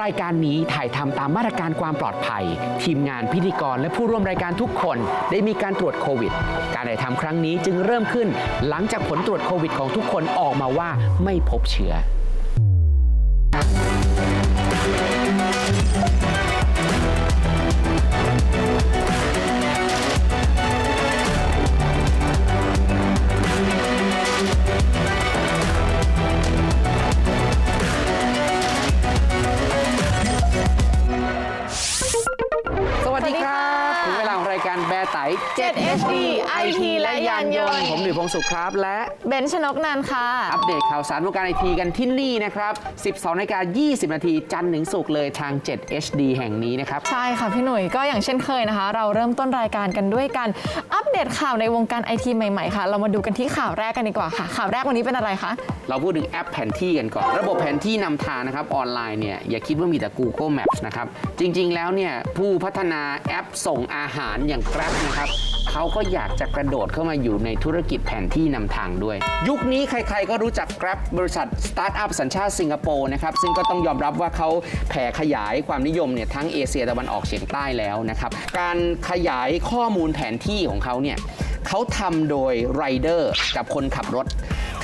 รายการนี้ถ่ายทำตามมาตรการความปลอดภัย ทีมงานพิธีกรและผู้ร่วมรายการทุกคนได้มีการตรวจโควิด การถ่ายทำครั้งนี้จึงเริ่มขึ้น หลังจากผลตรวจโควิดของทุกคนออกมาว่าไม่พบเชื้อารแบร์ไต7 HD IT และยานยนต์ ผมหนุ่ยพงศ์สุขครับ และเบนชนกนันท์ค่ะ อัปเดตข่าวสารวงการไอทีกันที่นี่นะครับ 12นาฬิกา20 นาทีจันทร์ถึงศุกร์เลยทาง 7 HD แห่งนี้นะครับ ใช่ค่ะพี่หนุ่ยก็อย่างเช่นเคยนะคะ เราเริ่มต้นรายการกันด้วยการอัปเดตข่าวในวงการไอทีใหม่ๆค่ะ เรามาดูกันที่ข่าวแรกกันดีกว่าค่ะ ข่าวแรกวันนี้เป็นอะไรคะเราพูดถึงแอปแผนที่กันก่อน ระบบแผนที่นำทางนะครับออนไลน์เนี่ยอย่าคิดว่ามีแต่ Google Maps นะครับจริง ๆ แล้วเนี่ยผู้พัฒนาแอปส่งอาหารอย่าง Grab นะครับเขาก็อยากจะกระโดดเข้ามาอยู่ในธุรกิจแผนที่นำทางด้วย ยุคนี้ใครๆก็รู้จัก Grab บริษัทสตาร์ทอัพสัญชาติสิงคโปร์นะครับซึ่งก็ต้องยอมรับว่าเขาแผ่ขยายความนิยมเนี่ยทั้งเอเชียตะวันออกเฉียงใต้แล้วนะครับการขยายข้อมูลแผนที่ของเขาเนี่ยเขาทำโดยไรเดอร์กับคนขับรถ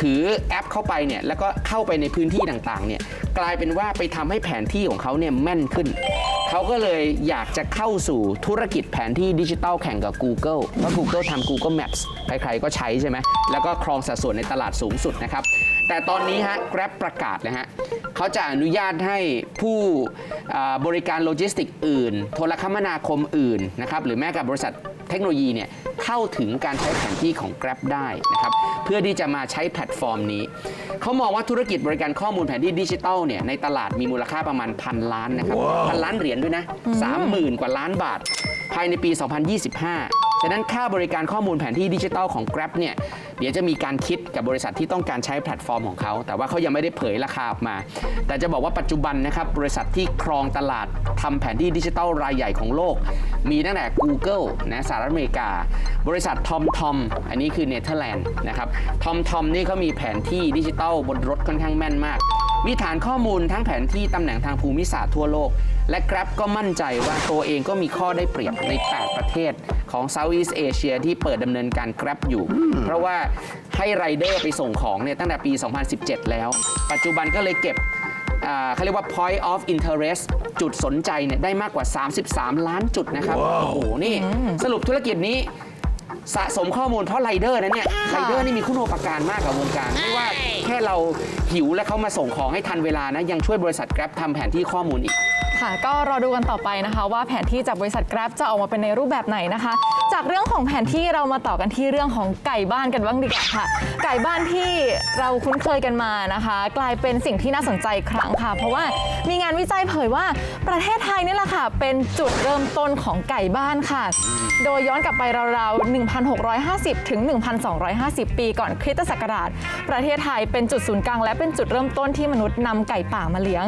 ถือแอปเข้าไปเนี่ยแล้วก็เข้าไปในพื้นที่ต่างๆเนี่ยกลายเป็นว่าไปทำให้แผนที่ของเขาเนี่ยแม่นขึ้น เขาก็เลยอยากจะเข้าสู่ธุรกิจแผนที่ดิจิทัลแข่งกับ Google เพราะ Google ทำ Google Maps ใครๆก็ใช้ใช่ไหม แล้วก็ครองสัดส่วนในตลาดสูงสุดนะครับ แต่ตอนนี้ฮะ Grab ประกาศเลยฮะเขาจะอนุญาตให้ผู้บริการโลจิสติกอื่น โทรคมนาคมอื่นนะครับ หรือแม้กับบริษัท เทคโนโลยีเนี่ยเข้าถึงการใช้แผนที่ของ Grab ได้นะครับเพื่อที่จะมาใช้แพลตฟอร์มนี้ เขามองว่าธุรกิจบริการข้อมูลแผนที่ดิจิทัลเนี่ยในตลาดมีมูลค่าประมาณพันล้านนะครับพันล้านเหรียญด้วยนะ30,000กว่าล้านบาท ภายในปี 2025 ฉะนั้นค่าบริการข้อมูลแผนที่ดิจิทัลของ Grab เนี่ยเดี๋ยวจะมีการคิดกับบริษัทที่ต้องการใช้แพลตฟอร์มของเขา แต่ว่าเขายังไม่ได้เผยราคาออกมา แต่จะบอกว่าปัจจุบันนะครับบริษัทที่ครองตลาดทำแผนที่ดิจิทัลรายใหญ่ของโลก มีตั้งแต่ Google นะสหรัฐอเมริกา บริษัท TomTom อันนี้คือเนเธอร์แลนด์นะครับ TomTom นี่เขามีแผนที่ดิจิทัลบนรถค่อนข้างแม่นมาก มีฐานข้อมูลทั้งแผนที่ตำแหน่งทางภูมิศาสตร์ทั่วโลก และ Grab ก็มั่นใจว่าตัวเองก็มีข้อได้เปรียบใน 8 ประเทศของ Southeast Asia ที่เปิดดำเนินการ Grab อยู่ เพราะว่าให้ไรเดอร์ไปส่งของเนี่ยตั้งแต่ปี 2017 แล้ว ปัจจุบันก็เลยเก็บอ่าเขาเรียกว่า point of interest จุดสนใจเนี่ยได้มากกว่า 33 ล้านจุดนะครับ โอ้โห นี่สรุปธุรกิจนี้สะสมข้อมูลเพราะไรเดอร์นะเนี่ยไรเดอร์นี่มีคุณูปการมากกับวงการ ไม่ว่าแค่เราหิวและเขามาส่งของให้ทันเวลานะ ยังช่วยบริษัท Grab ทำแผนที่ข้อมูลอีก ค่ะ ก็รอดูกันต่อไปนะคะ ว่าแผนที่จากบริษัท Grab จะออกมาเป็นในรูปแบบไหนนะคะ จากเรื่องของแผนที่เรามาต่อกันที่เรื่องของไก่บ้านกันบ้างดีกว่าค่ะ ไก่บ้านที่เราคุ้นเคยกันมานะคะ กลายเป็นสิ่งที่น่าสนใจครั้งค่ะ เพราะว่ามีงานวิจัยเผยว่าประเทศไทยนี่แหละค่ะ เป็นจุดเริ่มต้นของไก่บ้านค่ะ โดยย้อนกลับไปราวๆ 1,650 ถึง 1,250 ปีก่อนคริสตศักราช ประเทศไทยเป็นจุดศูนย์กลางและเป็นจุดเริ่มต้นที่มนุษย์นำไก่ป่ามาเลี้ยง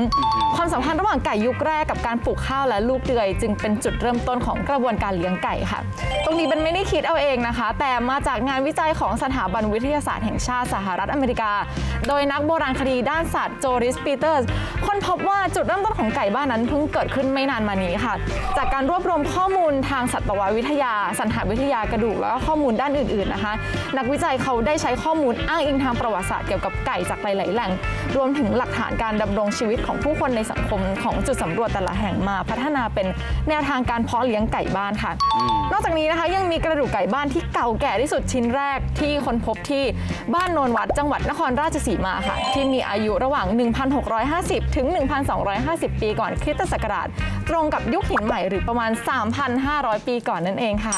ความสัมพันธ์ระหว่างไก่ยุคแรกกับการปลูกข้าวและลูกเดือย จึงเป็นจุดเริ่มต้นของกระบวนการเลี้ยงไก่ค่ะตรงนี้เป็นไม่ได้คิดเอาเองนะคะ แต่มาจากงานวิจัยของสถาบันวิทยาศาสตร์แห่งชาติสหรัฐอเมริกา โดยนักโบราณคดีด้านสัตว์โจริสปีเตอร์สค้นพบว่าจุดเริ่มต้นของไก่บ้านนั้นเพิ่งเกิดขึ้นไม่นานมานี้ค่ะ จากการรวบรวมข้อมูลทางสัตววิทยา สันหวิทยากระดูกแล้วก็ข้อมูลด้านอื่นๆนะคะ นักวิจัยเขาได้ใช้ข้อมูลอ้างอิงทางประวัติศาสตร์เกี่ยวกับไก่จากหลายๆแหล่ง รวมถึงหลักฐานการดำรงชีวิตของผู้คนในสังคมของจุดสำรวจแต่ละแห่งมา พัฒนาเป็นแนวทางการเพาะเลี้ยงไก่บ้านค่ะ นอกจากนี้นะคะยังมีกระดูกไก่บ้านที่เก่าแก่ที่สุดชิ้นแรกที่ค้นพบที่บ้านโนนวัดจังหวัดนครราชสีมาค่ะ ที่มีอายุระหว่าง 1,650 ถึง 1,250 ปีก่อนคริสตศักราช ตรงกับยุคหินใหม่หรือประมาณ 3,500 ปีก่อนนั่นเองค่ะ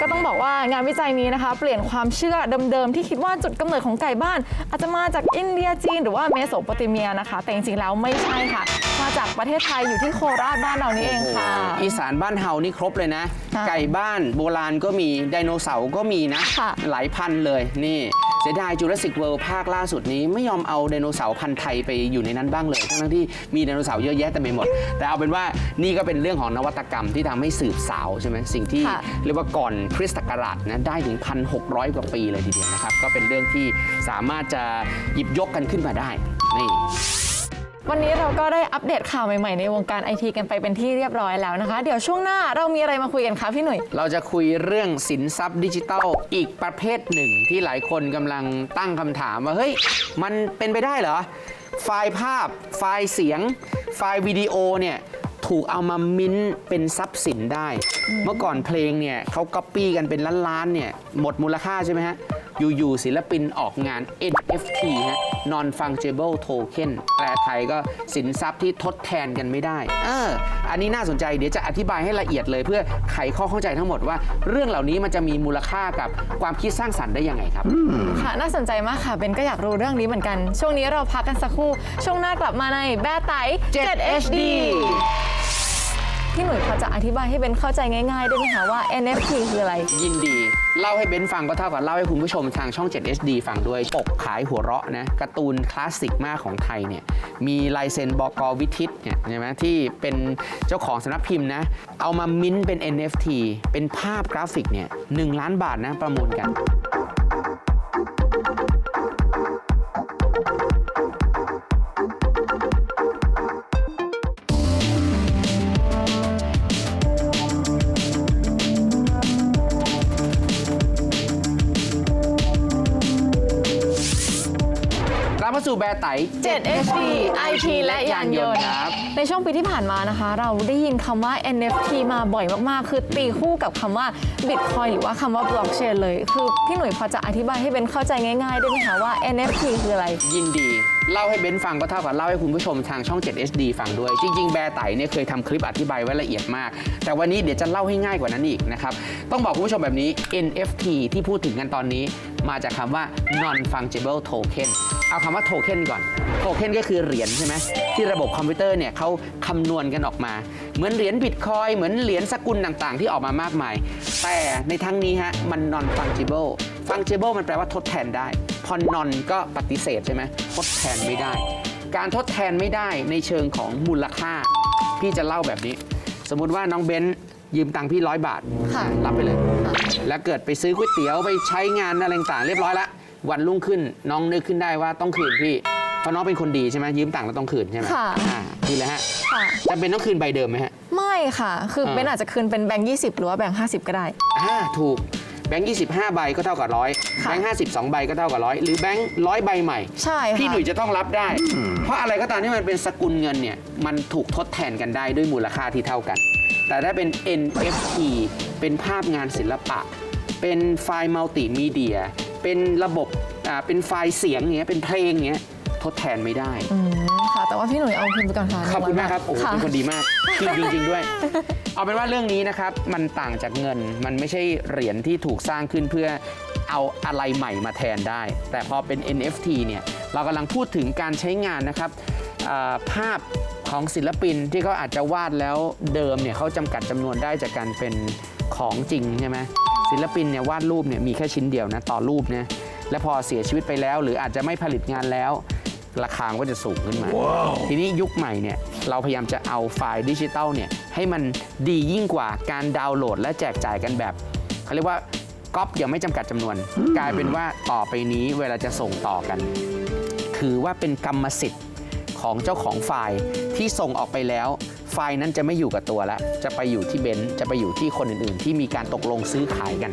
ก็ต้องบอกว่างานวิจัยนี้นะคะ เปลี่ยนความเชื่อเดิมๆ ที่คิดว่าจุดกำเนิดของไก่บ้าน อาจจะมาจากอินเดียจีน หรือว่าเมโสโปเตเมียนะคะ แต่จริงๆแล้วไม่ใช่ค่ะ มาจากประเทศไทยอยู่ที่โคราชบ้านเรานี่เองค่ะ อีสานบ้านเฮานี่ครบเลยนะค่ะไก่บ้านโบราณก็มีไดโนเสาร์ก็มีนะค่ะหลายพันเลยนี่เสียดายจูราสสิกเวิลด์ภาคล่าสุดนี้ไม่ยอมเอาไดโนเสาร์พันธุ์ไทยไปอยู่ในนั้นบ้างเลย ทั้งๆที่มีไดโนเสาร์เยอะแยะเต็มไปหมด แต่เอาเป็นว่านี่ก็เป็นเรื่องของนวัตกรรมที่ทำให้สืบสาวใช่ไหมสิ่งที่ค่ะ เรียกว่าก่อนคริสตศักราชนะได้ถึง 1,600 กว่าปีเลยทีเดียวนะครับ ก็เป็นเรื่องที่สามารถจะหยิบยกกันขึ้นมาได้นี่ วันนี้เราก็ได้อัปเดตข่าวใหม่ๆในวงการไอทีกันไปเป็นที่เรียบร้อยแล้วนะคะ เดี๋ยวช่วงหน้าเรามีอะไรมาคุยกันคะพี่หนุ่ย เราจะคุยเรื่องสินทรัพย์ดิจิทัลอีกประเภทหนึ่งที่หลายคนกำลังตั้งคำถามว่าเฮ้ยมันเป็นไปได้เหรอ ไฟล์ภาพ ไฟล์เสียง ไฟล์วิดีโอเนี่ยถูกเอามามิ้นท์เป็นทรัพย์สินได้ เมื่อก่อนเพลงเนี่ยเขาก๊อปปี้กันเป็นล้านๆเนี่ยหมดมูลค่าใช่ไหมฮะ อยู่ๆศิลปินออกงาน NFT ฮะ non fungible token แปลไทยก็สินทรัพย์ที่ทดแทนกันไม่ได้ เออ อันนี้น่าสนใจเดี๋ยวจะอธิบายให้ละเอียดเลยเพื่อไขข้อเข้าใจทั้งหมดว่า เรื่องเหล่านี้มันจะมีมูลค่ากับความคิดสร้างสรรค์ได้ยังไงครับ ค่ะ น่าสนใจมากค่ะเบนก็อยากรู้เรื่องนี้เหมือนกัน ช่วงนี้เราพักกันสักครู่ ช่วงหน้ากลับมาในแบร์ไต 7 HD พี่หนุ่ยพอจะอธิบายให้เบนเข้าใจง่ายๆได้ไหมคะว่า NFT คืออะไร ยินดี เล่าให้เบนซ์ฟังก็เท่ากับเล่าให้คุณผู้ชมทางช่อง 7 HD ฟังด้วยปกขายหัวเราะนะการ์ตูนคลาสสิกมากของไทยเนี่ยมีลายเซ็นบอกอวิทิตเนี่ยใช่ไหมที่เป็นเจ้าของสำนักพิมพ์นะ เอามามิ้นท์เป็น NFT เป็นภาพกราฟิกเนี่ยหล้านบาทนะประมูลกัน แบร์ไต 7 HD IT และยานยนต์ครับ ในช่วงปีที่ผ่านมานะคะ เราได้ยินคำว่า NFT มาบ่อยมาก ๆ คือตีคู่กับคำว่า Bitcoin หรือว่าคำว่า Blockchain เลย คือ พี่หนุ่ยพอจะอธิบายให้เบนเข้าใจง่ายๆได้ไหมคะว่า NFT คืออะไร ยินดี เล่าให้เบนฟังก็เท่ากับเล่าให้คุณผู้ชมทางช่อง 7 HD ฟังด้วย จริง ๆ แบร์ไตเนี่ยเคยทำคลิปอธิบายไว้ละเอียดมาก แต่วันนี้เดี๋ยวจะเล่าให้ง่ายกว่านั้นอีกนะครับ ต้องบอกคุณผู้ชมแบบนี้ NFT ที่พูดถึงกันตอนนี้ มาจากคำว่า non fungible token เอาคำว่าโทเค็นก่อน โทเค็นก็คือเหรียญใช่ไหมที่ระบบคอมพิวเตอร์เนี่ยเขาคำนวณกันออกมา เหมือนเหรียญบิตคอยเหมือนเหรียญสกุลต่างๆ ที่ออกมามากมาย แต่ในทั้งนี้ฮะมัน non fungible fungible มันแปลว่าทดแทนได้ พอ non ก็ปฏิเสธใช่ไหมทดแทนไม่ได้ การทดแทนไม่ได้ในเชิงของมูลค่า พี่จะเล่าแบบนี้ สมมุติว่าน้องเบนซ์ยืมตังค์พี่ร้อยบาท ค่ะ รับไปเลย แล้วเกิดไปซื้อก๋วยเตี๋ยวไปใช้งานอะไรต่างๆเรียบร้อยแล้ววันรุ่งขึ้นน้องนึกขึ้นได้ว่าต้องคืนพี่เพ ราะน้องเป็นคนดีใช่ไหมยืมตังค์แล้วต้องคืนใช่ไหมค่ะ อ่านี่แหละฮะค่ะ จำเป็นต้องคืนใบเดิมไหมฮะ ไม่ค่ะ คืออ่าเบนอาจจะคืนเป็นแบงค์20หรือว่าแบงค์50ก็ได้ อ่าถูกแบงค์25ใบก็เท่ากับร้อยค่ะ แบงค์52ใบก็เท่ากับร้อยหรือแบงค์ร้อยใบใหม่ ใช่ค่ะ พี่หนุ่ยจะต้องรับได้ เพราะอะไรก็ตามที่มันเป็นสกุลเงินเนี่ย มันถูกทดแทนกันได้ด้วยมูลค่าที่เท่ากัน แต่ถ้าเป็น NFT เป็นภาพงานศิลปะ เป็นไฟล์มัลติมีเดีย เป็นระบบอ่าเป็นไฟล์เสียงเงี้ย เป็นเพลงเงี้ย ทดแทนไม่ได้ อืมค่ะ แต่ว่าพี่หนุ่ยเอาคืนไปก่อนค่ะขอบคุณมากครับ โอ้โหค่ะเป็นคนดีมาก จริงจริงๆด้วย เอาเป็นว่าเรื่องนี้นะครับ มันต่างจากเงิน มันไม่ใช่เหรียญที่ถูกสร้างขึ้นเพื่อเอาอะไรใหม่มาแทนได้ แต่พอเป็น NFT เนี่ย เรากำลังพูดถึงการใช้งานนะครับอ่าภาพของศิลปินที่เขาอาจจะวาดแล้วเดิมเนี่ยเขาจำกัดจำนวนได้จากการเป็นของจริงใช่ไหมศิลปินเนี่ยวาดรูปเนี่ยมีแค่ชิ้นเดียวนะต่อรูปนะ และพอเสียชีวิตไปแล้ว หรืออาจจะไม่ผลิตงานแล้ว ราคามันก็จะสูงขึ้นมา ทีนี้ยุคใหม่เนี่ยเราพยายามจะเอาไฟล์ดิจิตอลเนี่ยให้มันดียิ่งกว่าการดาวน์โหลด และแจกจ่ายกันแบบเขาเรียกว่าก๊อปอย่างไม่จำกัดจำนวน กลายเป็นว่าต่อไปนี้เวลาจะส่งต่อกัน ถือว่าเป็นกรรมสิทธิ์ของเจ้าของไฟล์ที่ส่งออกไปแล้ว ไฟล์นั้นจะไม่อยู่กับตัวแล้ว จะไปอยู่ที่เบนซ์จะไปอยู่ที่คนอื่นๆ ที่มีการตกลงซื้อขายกัน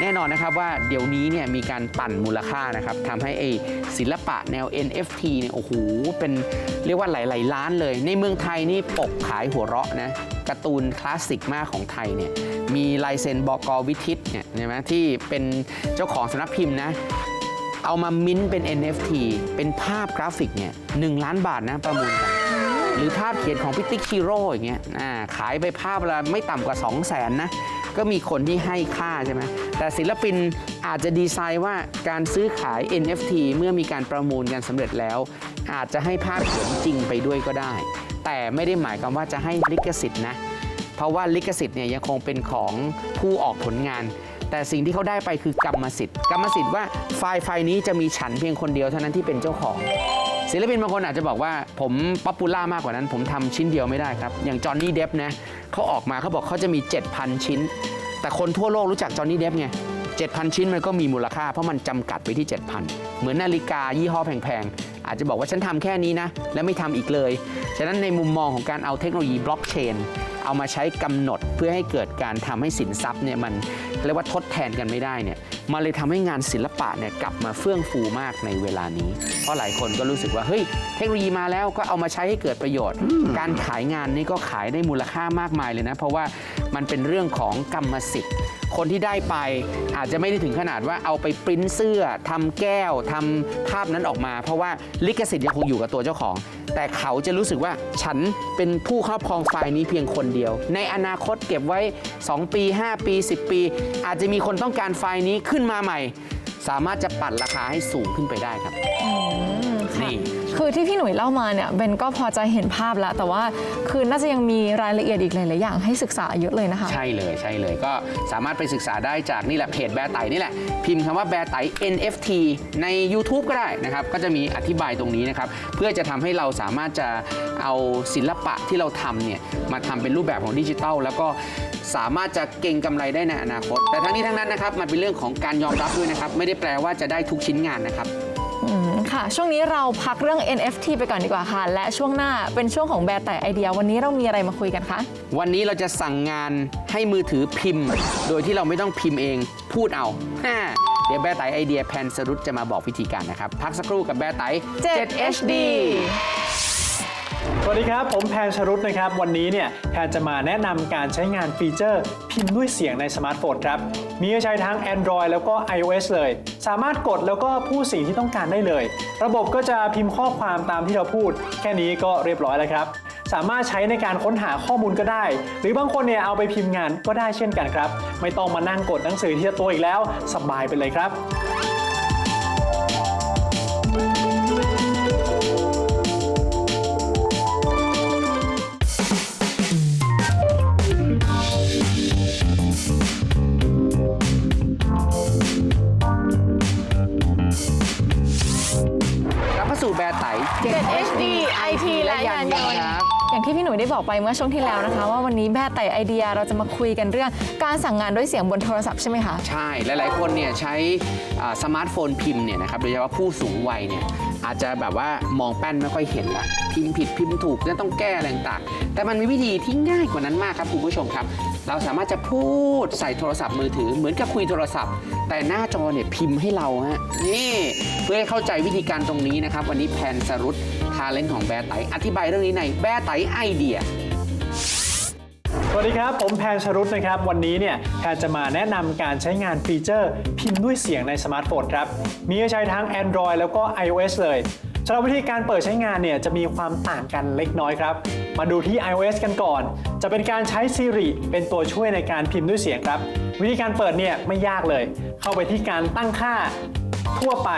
แน่นอนนะครับว่าเดี๋ยวนี้เนี่ยมีการปั่นมูลค่านะครับทำให้ไอศิลปะแนว NFT เนี่ยโอ้โหเป็นเรียกว่าหลายๆล้านเลย ในเมืองไทยนี่ปกขายหัวเราะนะการ์ตูนคลาสสิกมากของไทยเนี่ยมีลายเซ็นบอกอวิทิตเนี่ยใช่ไหมที่เป็นเจ้าของสำนักพิมพ์นะเอามามิ้นท์เป็น NFT เป็นภาพกราฟิกเนี่ยหนึ่งล้านบาทนะประมูลกันหรือภาพเขียนของพิติกชิโร่อย่างเงี้ยขายไปภาพละไม่ต่ำกว่า 2 0 0แสนนะ ก็มีคนที่ให้ค่าใช่ไหมแต่ศิลปินอาจจะดีไซน์ว่าการซื้อขาย NFT เมื่อมีการประมูลกันสำเร็จแล้ว อาจจะให้ภาพเขียนจริงไปด้วยก็ได้ แต่ไม่ได้หมายความว่าจะให้ลิขสิทธิ์นะเพราะว่าลิขสิทธิ์เนี่ยยังคงเป็นของผู้ออกผลงาน แต่สิ่งที่เขาได้ไปคือกรรมสิทธิ์ กรรมสิทธิ์ว่าไฟล์ไฟล์นี้จะมีฉันเพียงคนเดียวเท่านั้นที่เป็นเจ้าของ ศิลปินบางคนอาจจะบอกว่าผมป๊อปปูล่ามากกว่านั้น ผมทำชิ้นเดียวไม่ได้ครับ อย่างจอห์นนี่เดฟนะเขาออกมาเขาบอกเขาจะมี 7,000 ชิ้น แต่คนทั่วโลกรู้จักจอห์นนี่เดฟไง7,000 ชิ้นมันก็มีมูลค่า เพราะมันจำกัดไปที่ 7,000 เหมือนนาฬิกายี่ห้อแพงๆ อาจจะบอกว่าฉันทำแค่นี้นะ และไม่ทำอีกเลย ฉะนั้นในมุมมองของการเอาเทคโนโลยีบล็อกเชนเอามาใช้กำหนดเพื่อให้เกิดการทำให้สินทรัพย์เนี่ยมัน เรียกว่าทดแทนกันไม่ได้เนี่ยมันเลยทำให้งานศิลปะเนี่ยกลับมาเฟื่องฟูมากในเวลานี้ เพราะหลายคนก็รู้สึกว่าเฮ้ยเทคโนโลยีมาแล้วก็เอามาใช้ให้เกิดประโยชน์ การขายงานนี่ก็ขายได้มูลค่ามากมายเลยนะ เพราะว่ามันเป็นเรื่องของกรรมสิทธิ์คนที่ได้ไปอาจจะไม่ได้ถึงขนาดว่าเอาไปปริ้นเสื้อทำแก้วทำภาพนั้นออกมา เพราะว่าลิขสิทธิ์ยังคงอยู่กับตัวเจ้าของ แต่เขาจะรู้สึกว่าฉันเป็นผู้ครอบครองไฟล์นี้เพียงคนเดียว ในอนาคตเก็บไว้ 2 ปี 5 ปี 10 ปี อาจจะมีคนต้องการไฟล์นี้ขึ้นมาใหม่ สามารถจะปั่นราคาให้สูงขึ้นไปได้ครับนี่ คือที่พี่หนุ่ยเล่ามาเนี่ยเบนก็พอจะเห็นภาพแล้ว แต่ว่าคือน่าจะยังมีรายละเอียดอีกหลายๆอย่างให้ศึกษาเยอะเลยนะคะ ใช่เลยใช่เลยก็สามารถไปศึกษาได้จากนี่แหละเพจแบร์ไตนี่แหละ พิมพ์คำว่าแบร์ไต NFT ใน YouTube ก็ได้นะครับ ก็จะมีอธิบายตรงนี้นะครับ เพื่อจะทำให้เราสามารถจะเอาศิลปะที่เราทำเนี่ย มาทำเป็นรูปแบบของดิจิทัลแล้วก็สามารถจะเก่งกำไรได้ในอนาคต แต่ทั้งนี้ทั้งนั้นนะครับมันเป็นเรื่องของการยอมรับด้วยนะครับ ไม่ได้แปลว่าจะได้ทุกชิ้นงานนะครับ ค่ะ ช่วงนี้เราพักเรื่อง NFT ไปก่อนดีกว่าค่ะ และช่วงหน้าเป็นช่วงของแบร์แต่ไอเดีย วันนี้เรามีอะไรมาคุยกันคะ วันนี้เราจะสั่งงานให้มือถือพิมพ์ โดยที่เราไม่ต้องพิมพ์เอง พูดเอาฮ่าเดี๋ยวแบร์ไตไอเดียแพนสรุตจะมาบอกวิธีการนะครับ พักสักครู่กับแบร์ไต 7 HD สวัสดีครับ ผมแพนชรุตนะครับ วันนี้เนี่ยแพนจะมาแนะนำการใช้งานฟีเจอร์ พิมพ์ด้วยเสียงในสมาร์ทโฟนครับ มีให้ใช้ทั้ง Android แล้วก็ iOS เลย สามารถกดแล้วก็พูดสิ่งที่ต้องการได้เลย ระบบก็จะพิมพ์ข้อความตามที่เราพูด แค่นี้ก็เรียบร้อยแล้วครับสามารถใช้ในการค้นหาข้อมูลก็ได้ หรือบางคนเนี่ยเอาไปพิมพ์งานก็ได้เช่นกันครับ ไม่ต้องมานั่งกดหนังสือที่ตัวอีกแล้วสบายไปเลยครับ 7 HD IT และยานยนต์ครับอย่างที่พี่หนุ่ยได้บอกไปเมื่อช่วงที่แล้วนะคะ ว่าวันนี้แบร์แต่ไอเดียเราจะมาคุยกันเรื่องการสั่งงานด้วยเสียงบนโทรศัพท์ใช่ไหมคะ ใช่ หลาย ๆ คนเนี่ยใช้อ่าสมาร์ทโฟนพิมพ์เนี่ยนะครับโดยเฉพาะผู้สูงวัยเนี่ยอาจจะแบบว่ามองแป้นไม่ค่อยเห็นละพิมพ์ผิดพิมพ์ถูกจะต้องแก้อะไรต่างๆแต่มันมีวิธีที่ง่ายกว่านั้นมากครับคุณผู้ชมครับ เราสามารถจะพูดใส่โทรศัพท์มือถือเหมือนกับคุยโทรศัพท์ แต่หน้าจอเนี่ยพิมพ์ให้เราฮะนี่เพื่อให้เข้าใจวิธีการตรงนี้นะครับ วันนี้แพนสรุตทาเลนต์ของแบร์ไตอธิบายเรื่องนี้ในแบร์ไตไอเดียสวัสดีครับ ผมแพนชรุตนะครับ วันนี้เนี่ยแพนจะมาแนะนำการใช้งานฟีเจอร์ พิมพ์ด้วยเสียงในสมาร์ทโฟนครับ มีให้ใช้ทั้ง Android แล้วก็ iOS เลยสำหรับวิธีการเปิดใช้งานเนี่ยจะมีความต่างกันเล็กน้อยครับ มาดูที่ iOS กันก่อน จะเป็นการใช้ Siri เป็นตัวช่วยในการพิมพ์ด้วยเสียงครับ วิธีการเปิดเนี่ยไม่ยากเลย เข้าไปที่การตั้งค่าทั่วไป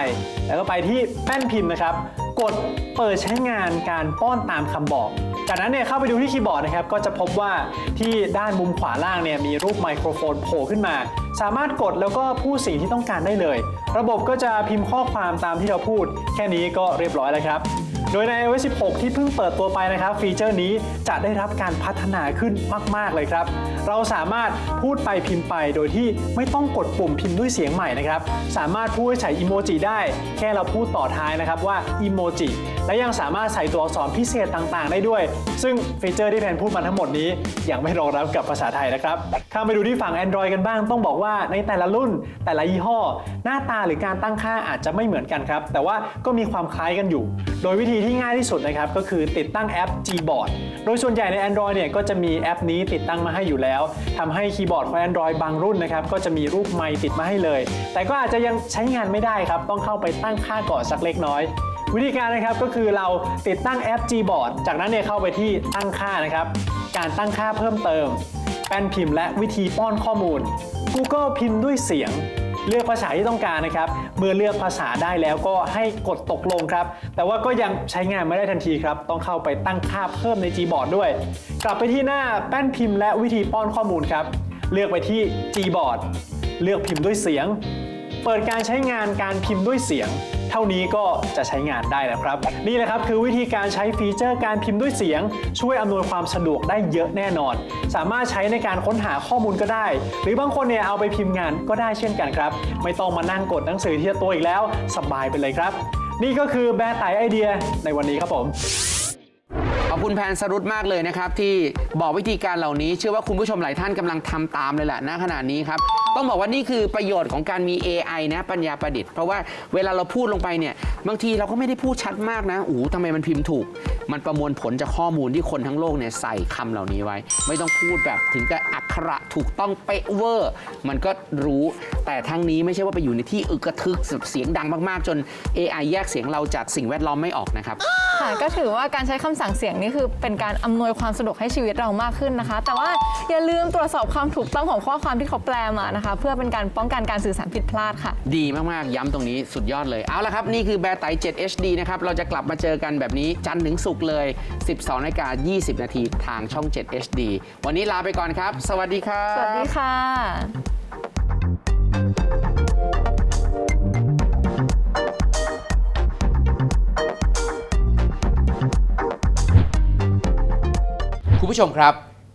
แล้วก็ไปที่แป้นพิมพ์นะครับ กดเปิดใช้งานการป้อนตามคำบอก จากนั้นเนี่ยเข้าไปดูที่คีย์บอร์ดนะครับ ก็จะพบว่าที่ด้านมุมขวาล่างเนี่ยมีรูปไมโครโฟนโผล่ขึ้นมา สามารถกดแล้วก็พูดสิ่งที่ต้องการได้เลย ระบบก็จะพิมพ์ข้อความตามที่เราพูด แค่นี้ก็เรียบร้อยแล้วครับ โดยใน iOS 16 ที่เพิ่งเปิดตัวไปนะครับ ฟีเจอร์นี้จะได้รับการพัฒนาขึ้นมาก ๆ เลยครับ เราสามารถพูดไปพิมพ์ไป โดยที่ไม่ต้องกดปุ่มพิมพ์ด้วยเสียงใหม่นะครับ สามารถพูดให้ใส่อีโมจิได้ แค่เราพูดต่อท้ายนะครับว่าอีโมจิและยังสามารถใส่ตัวอักษรพิเศษต่างๆ ได้ด้วย ซึ่งฟีเจอร์ที่แพนพูดมาทั้งหมดนี้ยังไม่รองรับกับภาษาไทยนะครับข้ามไปดูที่ฝั่ง Android กันบ้างต้องบอกว่าในแต่ละรุ่น แต่ละยี่ห้อ หน้าตาหรือการตั้งค่าอาจจะไม่เหมือนกันครับแต่ว่าก็มีความคล้ายกันอยู่ โดยวิธีที่ง่ายที่สุดนะครับก็คือติดตั้งแอป Gboard โดยส่วนใหญ่ใน Android เนี่ยก็จะมีแอปนี้ติดตั้งมาให้อยู่แล้วทำให้คีย์บอร์ดของ Android บางรุ่นนะครับก็จะมีรูปไมค์ติดมาให้เลย แต่ก็อาจจะยังใช้งานไม่ได้ครับ ต้องเข้าไปตั้งค่าก่อนสักเล็กน้อยวิธีการนะครับก็คือเราติดตั้งแอป Gboard จากนั้นเนี่ยเข้าไปที่ตั้งค่านะครับ การตั้งค่าเพิ่มเติม แป้นพิมพ์และวิธีป้อนข้อมูล Google พิมพ์ด้วยเสียง เลือกภาษาที่ต้องการนะครับ เมื่อเลือกภาษาได้แล้วก็ให้กดตกลงครับ แต่ว่าก็ยังใช้งานไม่ได้ทันทีครับ ต้องเข้าไปตั้งค่าเพิ่มใน Gboard ด้วย กลับไปที่หน้าแป้นพิมพ์และวิธีป้อนข้อมูลครับ เลือกไปที่ Gboard เลือกพิมพ์ด้วยเสียง เปิดการใช้งานการพิมพ์ด้วยเสียง เท่านี้ก็จะใช้งานได้แล้วครับ นี่แหละครับคือวิธีการใช้ฟีเจอร์การพิมพ์ด้วยเสียง ช่วยอำนวยความสะดวกได้เยอะแน่นอน สามารถใช้ในการค้นหาข้อมูลก็ได้ หรือบางคนเนี่ยเอาไปพิมพ์งานก็ได้เช่นกันครับ ไม่ต้องมานั่งกดหนังสือที่ตัวอีกแล้วสบายไปเลยครับ นี่ก็คือแบร์ไตไอเดียในวันนี้ครับผมขอบคุณแพนสรุตมากเลยนะครับ ที่บอกวิธีการเหล่านี้เชื่อว่าคุณผู้ชมหลายท่านกำลังทำตามเลยแหละณขณะนี้ครับ ต้องบอกว่านี่คือประโยชน์ของการมี AI นะปัญญาประดิษฐ์เพราะว่าเวลาเราพูดลงไปเนี่ยบางทีเราก็ไม่ได้พูดชัดมากนะอู้ทำไมมันพิมพ์ถูก มันประมวลผลจากข้อมูลที่คนทั้งโลกเนี่ยใส่คำเหล่านี้ไว้ ไม่ต้องพูดแบบถึงกับอักขระถูกต้องเป๊ะเวอร์ มันก็รู้แต่ทั้งนี้ไม่ใช่ว่าไปอยู่ในที่อึกกระทึกเสียงดังมากๆ จน AI แยกเสียงเราจากสิ่งแวดล้อมไม่ออกนะครับค่ะก็ถือว่าการใช้คำสั่งเสียงนี่คือเป็นการอำนวยความสะดวกให้ชีวิตเรามากขึ้นนะคะ แต่ว่า อย่าลืมตรวจสอบความถูกต้องของข้อความที่เขาแปลมานะคะ เพื่อเป็นการป้องกันการสื่อสารผิดพลาดค่ะ ดีมากๆ ย้ำตรงนี้สุดยอดเลย เอาละครับ นี่คือแบร์ไต 7 HD นะครับ เราจะกลับมาเจอกันแบบนี้จันทร์ถึงศุกร์เลย 12นาฬิกา20 นาทีทางช่อง 7 HD วันนี้ลาไปก่อนครับ สวัสดีครับสวัสดีค่ะคุณผู้ชมครับ